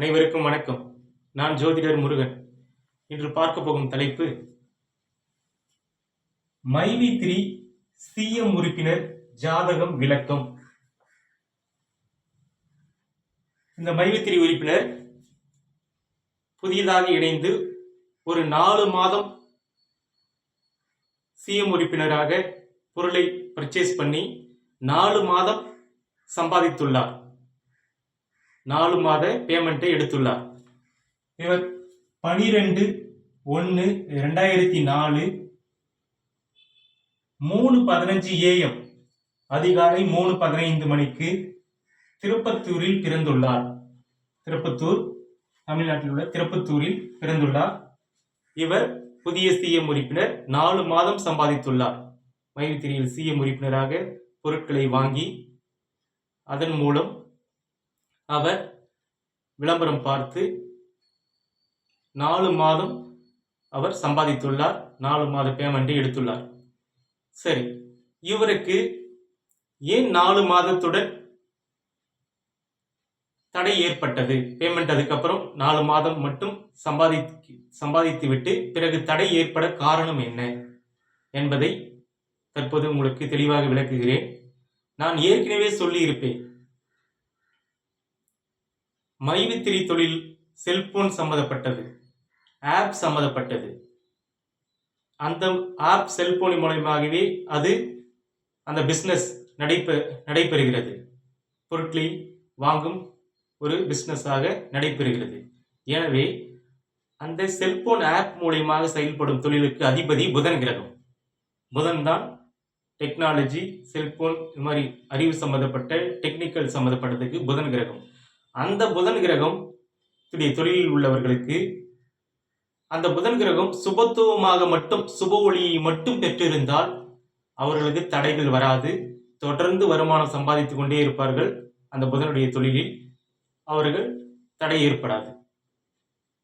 அனைவருக்கும் வணக்கம். நான் ஜோதிடர் முருகன். இன்று பார்க்க போகும் தலைப்பு மைவி த்ரீ சிஎம் உறுப்பினர் ஜாதகம் விளக்கம். இந்த மைவி த்ரீ உறுப்பினர் புதியதாக இணைந்து ஒரு நாலு மாதம் சிஎம் உறுப்பினராக பொருளை பர்ச்சேஸ் பண்ணி நாலு மாதம் சம்பாதித்துள்ளார். நாலு மாத பேமெண்ட்டை எடுத்துள்ளார். இவர் பனிரெண்டு ஒன்று ரெண்டாயிரத்தி நாலு மூணு பதினஞ்சு ஏஎம் அதிகாலை மூணு பதினைந்து மணிக்கு திருப்பத்தூரில் பிறந்துள்ளார். திருப்பத்தூர் தமிழ்நாட்டில் உள்ள திருப்பத்தூரில் பிறந்துள்ளார். இவர் புதிய சிஎம் உறுப்பினர் நாலு மாதம் சம்பாதித்துள்ளார். மைவித்திரியில் சிஎம் உறுப்பினராக பொருட்களை வாங்கி அதன் மூலம் அவர் விளம்பரம் பார்த்து நாலு மாதம் அவர் சம்பாதித்துள்ளார். நாலு மாத பேமெண்ட்டை எடுத்துள்ளார். சரி இவருக்கு ஏன் நாலு மாதத்துடன் தடை ஏற்பட்டது? பேமெண்ட் அதுக்கப்புறம் நாலு மாதம் மட்டும் சம்பாதி சம்பாதித்து விட்டு பிறகு தடை ஏற்பட காரணம் என்ன என்பதை தற்போது உங்களுக்கு தெளிவாக விளக்குகிறேன். நான் ஏற்கனவே சொல்லியிருப்பேன். மைவித்திரி தொழில் செல்போன் சம்மந்தப்பட்டது ஆப் சம்மந்தப்பட்டது. அந்த ஆப் செல்போன் மூலயமாகவே அது அந்த பிஸ்னஸ் நடைபெ நடைபெறுகிறது. பொருட்களை வாங்கும் ஒரு பிஸ்னஸாக நடைபெறுகிறது. எனவே அந்த செல்போன் ஆப் மூலியமாக செயல்படும் தொழிலுக்கு அதிபதி புதன் கிரகம். புதன் தான் டெக்னாலஜி செல்போன் இது மாதிரி அறிவு சம்மந்தப்பட்ட டெக்னிக்கல் சம்மந்தப்பட்டதுக்கு புதன் கிரகம். அந்த புதன் கிரகம் தொழிலில் உள்ளவர்களுக்கு அந்த புதன் கிரகம் சுபத்துவமாக மட்டும் சுப ஒளியை மட்டும் பெற்றிருந்தால் அவர்களுக்கு தடைகள் வராது. தொடர்ந்து வருமானம் சம்பாதித்துக் கொண்டே இருப்பார்கள். அந்த புதனுடைய தொழிலில் அவர்கள் தடை ஏற்படாது.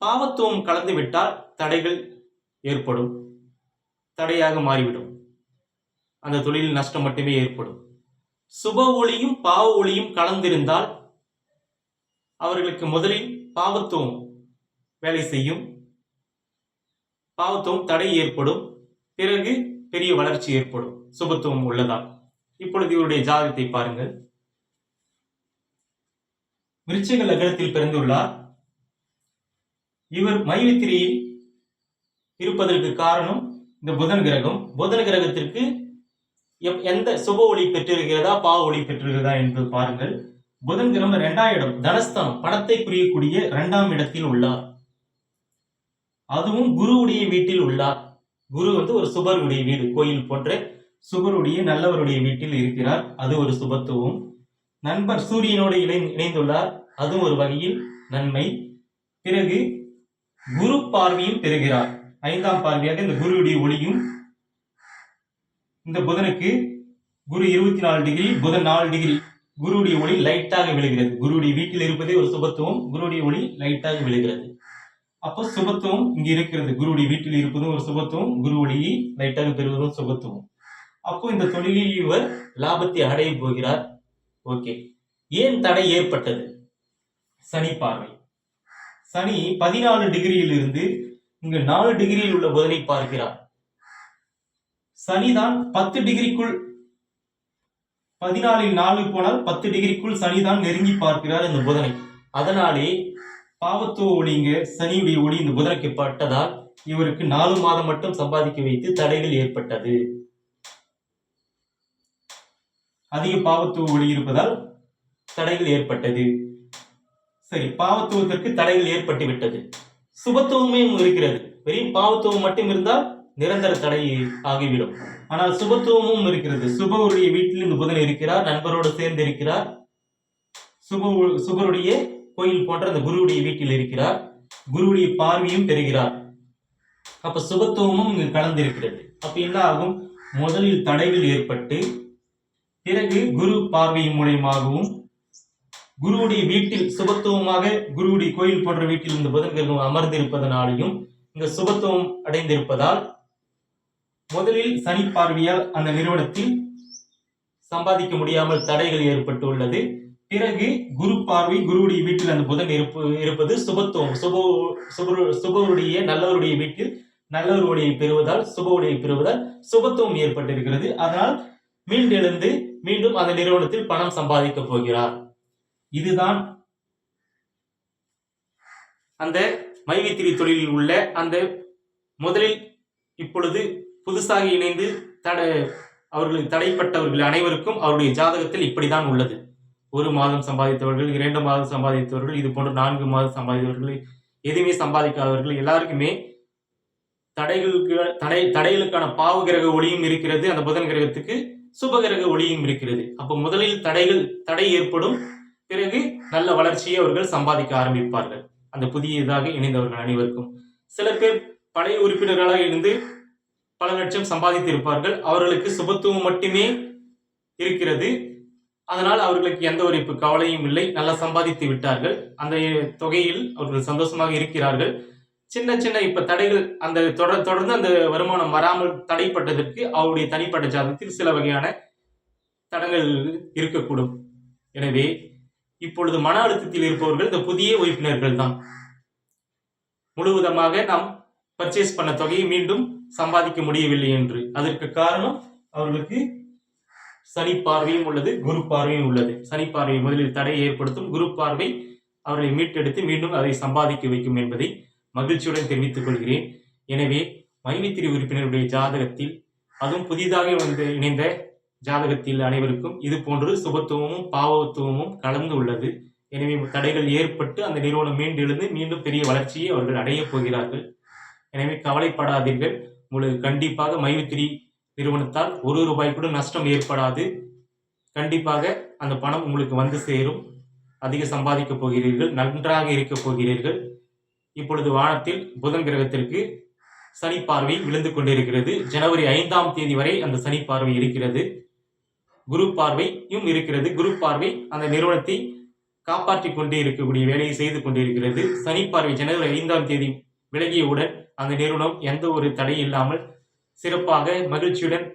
பாவத்துவம் கலந்து விட்டால் தடைகள் ஏற்படும். தடையாக மாறிவிடும். அந்த தொழிலில் நஷ்டம் மட்டுமே ஏற்படும். சுப ஒளியும் பாவ ஒளியும் கலந்திருந்தால் அவர்களுக்கு முதலில் பாவத்துவம் வேலை செய்யும். பாவத்துவம் தடை ஏற்படும். பிறகு பெரிய வளர்ச்சி ஏற்படும். சுபத்துவம் உள்ளதா? இப்பொழுது இவருடைய ஜாதகத்தை பாருங்கள். விருச்சிக லக்னத்தில் பிறந்துள்ளார். இவர் மைவித்திரியில் இருப்பதற்கு காரணம் இந்த புதன் கிரகம். புதன் கிரகத்திற்கு எந்த சுப ஒளி பெற்றிருக்கிறதா பாவ ஒளி பெற்றிருக்கிறதா என்று பாருங்கள். புதன் கிரகம் இரண்டாம் இடம் தனஸ்தானம். பணத்தை குறியக்கூடிய இரண்டாம் இடத்தில் உள்ளார். அதுவும் குருவுடைய வீட்டில் உள்ளார். குரு வந்து ஒரு சுபருடைய வீடு கோயில் போன்ற சுபருடைய நல்லவருடைய வீட்டில் இருக்கிறார். அது ஒரு சுபத்துவம். நண்பர் சூரியனோடு இணை இணைந்துள்ளார். அதுவும் ஒரு வகையில் நன்மை. பிறகு குரு பார்வையும் பெறுகிறார். ஐந்தாம் பார்வையாக இந்த குருவுடைய ஒளியும் இந்த புதனுக்கு குரு இருபத்தி நாலு டிகிரி புதன் நாலு டிகிரி. குருவுடைய ஒளி லைட்டாக விழுகிறது. குருவுடைய வீட்டில் இருப்பதே ஒரு சுபத்துவம் குருவுடைய ஒளி லைட்டாக விழுகிறது. அப்போ சுபத்துவம் இங்க இருக்கிறது. குருவுடைய வீட்டில் இருப்பதும் ஒரு சுபத்துவம் குரு ஒளியை லைட்டாக பெறுவதும் சுபத்துவம். அப்போ இந்த தொழிலில் இவர் லாபத்தை அடைய போகிறார். ஓகே. ஏன் தடை ஏற்பட்டது? சனி பார்வை. சனி பதினாலு டிகிரியில் இருந்து இங்கு நாலு டிகிரியில் உள்ள புதனை பார்க்கிறார். சனிதான் பத்து டிகிரிக்குள் பதினாலில் நாலு போனால் பத்து டிகிரிக்குள் சனிதான் நெருங்கி பார்க்கிறார் இந்த புதனை. அதனாலே பாவத்துவ ஒளிங்க சனியுடைய ஒளி இந்த புதனுக்கு பட்டதால் இவருக்கு நாலு மாதம் மட்டும் சம்பாதிக்க வைத்து தடைகள் ஏற்பட்டது. அதிக பாவத்துவ ஒளி இருப்பதால் தடைகள் ஏற்பட்டது. சரி பாவத்துவத்திற்கு தடைகள் ஏற்பட்டு விட்டது சுபத்துவமே இருக்கிறது. வெறும் பாவத்துவம் மட்டும் இருந்தால் நிரந்தர தடை ஆகிவிடும். ஆனால் சுபத்துவமும் இருக்கிறது. சுபருடைய வீட்டில் இந்த புதன் இருக்கிறார் நண்பரோடு சேர்ந்து இருக்கிறார். சுப சுபருடைய கோயில் போன்ற அந்த குருவுடைய வீட்டில் இருக்கிறார். குருவுடைய பார்வையும் பெறுகிறார். அப்ப சுபத்துவமும் இங்கு கலந்திருக்கிறது. அப்ப என்ன ஆகும்? முதலில் தடைகள் ஏற்பட்டு பிறகு குரு பார்வையின் மூலியமாகவும் குருவுடைய வீட்டில் சுபத்துவமாக குருவுடைய கோயில் போன்ற வீட்டில் இந்த புதன் கிரகம் அமர்ந்திருப்பதனாலையும் இங்க சுபத்துவம் அடைந்திருப்பதால் முதலில் சனி பார்வையால் அந்த நிறுவனத்தில் சம்பாதிக்க முடியாமல் தடைகள் ஏற்பட்டுள்ளது. பிறகு குரு பார்வை குருவுடைய வீட்டில் அந்த புதன் இருப்பு இருப்பது சுபத்துவம் சுப சுப சுபருடைய நல்லவருடைய வீட்டில் நல்லவருடைய பெறுவதால் சுபவுடைய பெறுவதால் சுபத்துவம் ஏற்பட்டிருக்கிறது. அதனால் மீண்டெழுந்து மீண்டும் அந்த நிறுவனத்தில் பணம் சம்பாதிக்க போகிறார். இதுதான் அந்த மைவித்திரி தொழிலில் உள்ள அந்த முதலில் இப்பொழுது புதுசாக இணைந்து தட அவர்கள் தடைப்பட்டவர்கள் அனைவருக்கும் அவருடைய ஜாதகத்தில் இப்படிதான் உள்ளது. ஒரு மாதம் சம்பாதித்தவர்கள் இரண்டு மாதம் சம்பாதித்தவர்கள் இது போன்ற நான்கு மாதம் சம்பாதித்தவர்கள் எதுவுமே சம்பாதிக்காதவர்கள் எல்லாருக்குமே தடைகளுக்கு தடை தடைகளுக்கான பாவ கிரக ஒளியும் இருக்கிறது. அந்த புதன் கிரகத்துக்கு சுப கிரக ஒளியும் இருக்கிறது. அப்போ முதலில் தடைகள் தடை ஏற்படும். பிறகு நல்ல வளர்ச்சியை அவர்கள் சம்பாதிக்க ஆரம்பிப்பார்கள். அந்த புதியதாக இணைந்தவர்கள் அனைவருக்கும். சில பேர் பழைய உறுப்பினர்களாக இருந்து பல லட்சம் சம்பாதித்திருப்பார்கள். அவர்களுக்கு சுபத்துவம் மட்டுமே இருக்கிறது. அதனால் அவர்களுக்கு எந்த ஒரு இப்போ கவலையும் இல்லை. நல்லா சம்பாதித்து விட்டார்கள். அந்த தொகையில் அவர்கள் சந்தோஷமாக இருக்கிறார்கள். சின்ன சின்ன இப்ப தடைகள் அந்த தொடர் தொடர்ந்து அந்த வருமானம் வராமல் தடைப்பட்டதற்கு அவருடைய தனிப்பட்ட ஜாதகத்தில் சில வகையான தடங்கள் இருக்கக்கூடும். எனவே இப்பொழுது மன அழுத்தத்தில் இருப்பவர்கள் இந்த புதிய உறுப்பினர்கள் தான். முழுவதுமாக நாம் பர்ச்சேஸ் பண்ண தொகையை மீண்டும் சம்பாதிக்க முடியவில்லை என்று. அதற்கு காரணம் அவர்களுக்கு சனி பார்வையும் உள்ளது குரு பார்வையும் உள்ளது. சனி பார்வை முதலில் தடையை ஏற்படுத்தும் குரு பார்வை அவர்களை மீட்டெடுத்து மீண்டும் அதை சம்பாதிக்க வைக்கும் என்பதை மகிழ்ச்சியுடன் தெரிவித்துக் கொள்கிறேன். எனவே மைவித்திரி உறுப்பினருடைய ஜாதகத்தில் அதுவும் புதிதாக வந்து இணைந்த ஜாதகத்தில் அனைவருக்கும் இது போன்று சுபத்துவமும் பாவத்துவமும் கலந்து உள்ளது. எனவே தடைகள் ஏற்பட்டு அந்த நிறுவனம் மீண்டெழுந்து மீண்டும் பெரிய வளர்ச்சியை அவர்கள் அடையப் போகிறார்கள். எனவே கவலைப்படாதீர்கள். உங்களுக்கு கண்டிப்பாக மைவித்திரி நிறுவனத்தால் ஒரு ரூபாய் கூட நஷ்டம் ஏற்படாது. கண்டிப்பாக அந்த பணம் உங்களுக்கு வந்து சேரும். அதிக சம்பாதிக்கப் போகிறீர்கள் நன்றாக இருக்கப் போகிறீர்கள். இப்பொழுது வானத்தில் புதன் கிரகத்திற்கு சனி பார்வை விழுந்து கொண்டிருக்கிறது. ஜனவரி ஐந்தாம் தேதி வரை அந்த சனி பார்வை இருக்கிறது. குரு பார்வையும் இருக்கிறது. குரு பார்வை அந்த நிறுவனத்தை காப்பாற்றி கொண்டே இருக்கக்கூடிய வேலையை செய்து கொண்டிருக்கிறது. சனி பார்வை ஜனவரி ஐந்தாம் தேதி விலகியவுடன் அந்த நிறுவனம் எந்த ஒரு தடை இல்லாமல் சிறப்பாக மகிழ்ச்சியுடன்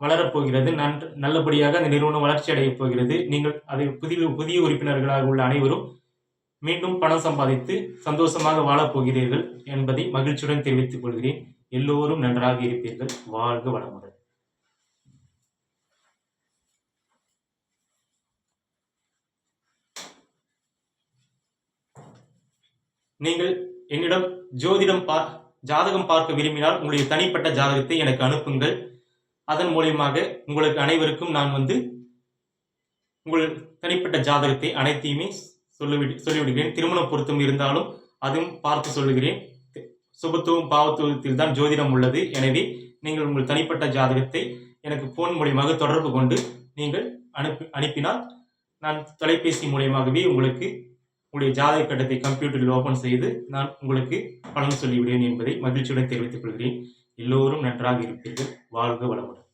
வளரப்போகிறது நன்று நல்லபடியாக அந்த நிறுவனம் வளர்ச்சி அடையப் போகிறது. நீங்கள் அதை புதிய புதிய உறுப்பினர்களாக உள்ள அனைவரும் மீண்டும் பணம் சம்பாதித்து சந்தோஷமாக வாழப் போகிறீர்கள் என்பதை மகிழ்ச்சியுடன் தெரிவித்துக் கொள்கிறேன். எல்லோரும் நன்றாக இருப்பீர்கள். வாழ்க வளமுடன். நீங்கள் என்னிடம் ஜோதிடம் பா ஜாதகம் பார்க்க விரும்பினால் உங்களுடைய தனிப்பட்ட ஜாதகத்தை எனக்கு அனுப்புங்கள். அதன் மூலியமாக உங்களுக்கு அனைவருக்கும் நான் வந்து உங்கள் தனிப்பட்ட ஜாதகத்தை அனைத்தையுமே சொல்லிவிடு சொல்லிவிடுகிறேன். திருமண பொருத்தம் இருந்தாலும் அதுவும் பார்த்து சொல்லுகிறேன். சுபத்துவம் பாவத்துவத்தில் தான் ஜோதிடம் உள்ளது. எனவே நீங்கள் உங்கள் தனிப்பட்ட ஜாதகத்தை எனக்கு ஃபோன் மூலியமாக தொடர்பு கொண்டு நீங்கள் அனுப்பி அனுப்பினால் நான் தொலைபேசி மூலியமாகவே உங்களுக்கு உங்களுடைய ஜாதக கட்டத்தை கம்ப்யூட்டரில் ஓபன் செய்து நான் உங்களுக்கு பலன் சொல்லிவிடுவேன் என்பதை மகிழ்ச்சியுடன் தெரிவித்துக் கொள்கிறேன். எல்லோரும் நன்றாக இருப்பீர்கள். வாழ்க வளமுடன்.